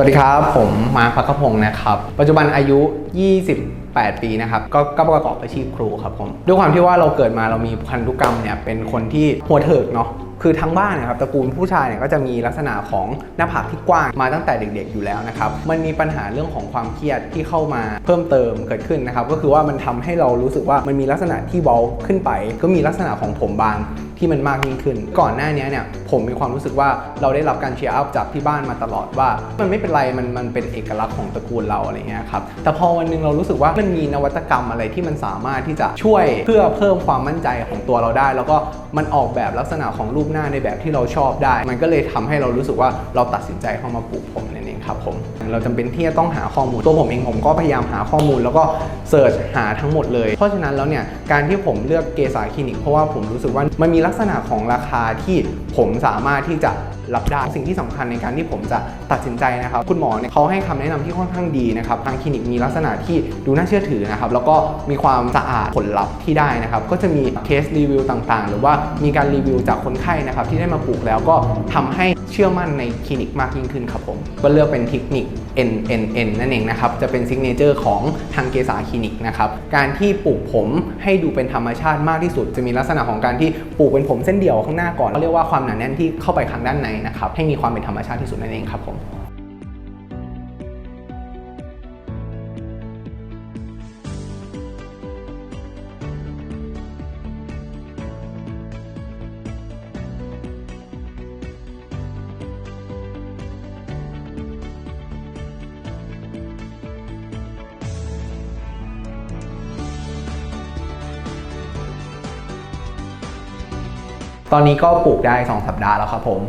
สวัสดีครับ ผมมาร์คพักพงศ์นะครับ ปัจจุบันอายุ 28 ปีนะครับ ก็ก็ประกอบอาชีพครูครับผมด้วยความที่ว่าเราเกิดมาเรามีพันธุกรรมเนี่ยเป็นคนที่หัวเถิกเนาะคือทั้งบ้านนะครับตระกูลผู้ชายเนี่ยก็จะมีลักษณะของหน้าผากที่กว้างมาตั้งแต่เด็กๆอยู่แล้วนะครับมันมีปัญหาเรื่องของความเครียดที่เข้ามาเพิ่มเติมเกิดขึ้นนะครับก็คือว่ามันทำให้เรารู้สึกว่ามันมีลักษณะที่เบาขึ้นไป ก็มีลักษณะของผมบาง ที่มันมากยิ่งขึ้น ก่อนหน้านี้เนี่ยผมมีความรู้สึกว่าเราได้รับการเชียร์อัพจากที่บ้านมาตลอดว่า มันไม่เป็นไรมันมันเป็นเอกลักษณ์ของตระกูลเราอะไรเงี้ยครับแต่พอวันหนึงเรารู้สึกว่ามันมีนวัตกรรมอะไรที่มันสามารถที่จะช่วยเพื่อเพิ่มความมั่นใจของตัวเราได้ แล้วก็มันออกแบบลักษณะของรูปหน้าในแบบที่เราชอบได้ มันก็เลยทำให้เรารู้สึกว่าเราตัดสินใจเข้ามาปลูกผมนั่นเองครับผมเราจำเป็นที่จะต้องหาข้อมูลตัวผมเองผมก็พยายามหาข้อมูล แล้วก็เสิร์ชหาทั้งหมดเลย เพราะฉะนั้นแล้วเนี่ยการที่ผมเลือกเกษาคลินิกเพราะว่าผมรู้สึกว่ามันมีลักษณะของราคาที่ผมสามารถที่จะ รับได้สิ่งที่สำคัญในการที่ผมจะตัดสินใจนะครับ คุณหมอเนี่ยเขาให้คำแนะนำที่ค่อนข้างดีนะครับทางคลินิกมีลักษณะที่ดูน่าเชื่อถือนะครับแล้วก็มีความสะอาดผลลัพธ์ที่ได้นะครับ ก็จะมีเคสรีวิวต่างๆ หรือว่ามีการรีวิวจากคนไข้นะครับที่ได้มาปลูกแล้วก็ทำให้เชื่อมั่นในคลินิกมากยิ่งขึ้นครับผมก็เลือกเป็นเทคนิค N N N นั่นเองนะครับจะเป็นซิกเนเจอร์ของทางเกษาคลินิกนะครับการที่ปลูกผมให้ดูเป็นธรรมชาติมากที่สุด จะมีลักษณะของการที่ปลูกเป็นผมเส้นเดียวข้างหน้าก่อนเรียกว่าความหนาแน่นที่เข้าไปข้างด้านในนะครับให้มีความเป็นธรรมชาติที่สุดนั่นเองครับผมตอนนี้ก็ปลูกได้ 2 สัปดาห์แล้วครับผม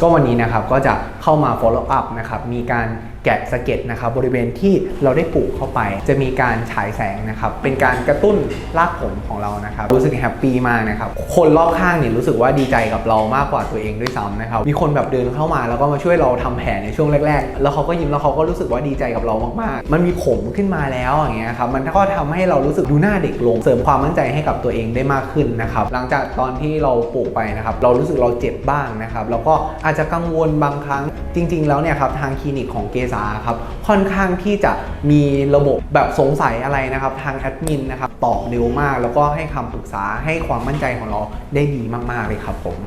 ก็วันนี้นะครับก็จะเข้ามา follow up นะครับมีการ แกะสะเก็ตนะครับบริเวณที่เราได้ปลูกเข้าไป จะมีการฉายแสงนะครับเป็นการกระตุ้นรากผมของเรานะครับรู้สึกแฮปปี้มากนะครับคนรอบข้างเนี่ยรู้สึกว่าดีใจกับเรามากกว่าตัวเองด้วยซ้ำนะครับมีคนแบบเดินเข้ามาแล้วก็มาช่วยเราทำแผลในช่วงแรก ๆ แล้วเขาก็ยิ้มแล้วเขาก็รู้สึกว่าดีใจกับเรามากๆ มันมีผมขึ้นมาแล้วอย่างเงี้ยครับมันก็ทำให้เรารู้สึกดูหน้าเด็กลง เสริมความมั่นใจให้กับตัวเองได้มากขึ้นนะครับหลังจากตอนที่เราปลูกไปนะครับเรารู้สึกเราเจ็บบ้างนะครับแล้วก็อาจจะกังวลบางครั้งจริง ๆ แล้วเนี่ยครับทางคลินิกของเกษาครับค่อนข้างที่จะมีระบบแบบสงสัยอะไรนะครับ ทางแอดมินนะครับตอบเร็วมาก แล้วก็ให้คำปรึกษาให้ความมั่นใจของเราได้ดีมาก ๆ เลยครับผม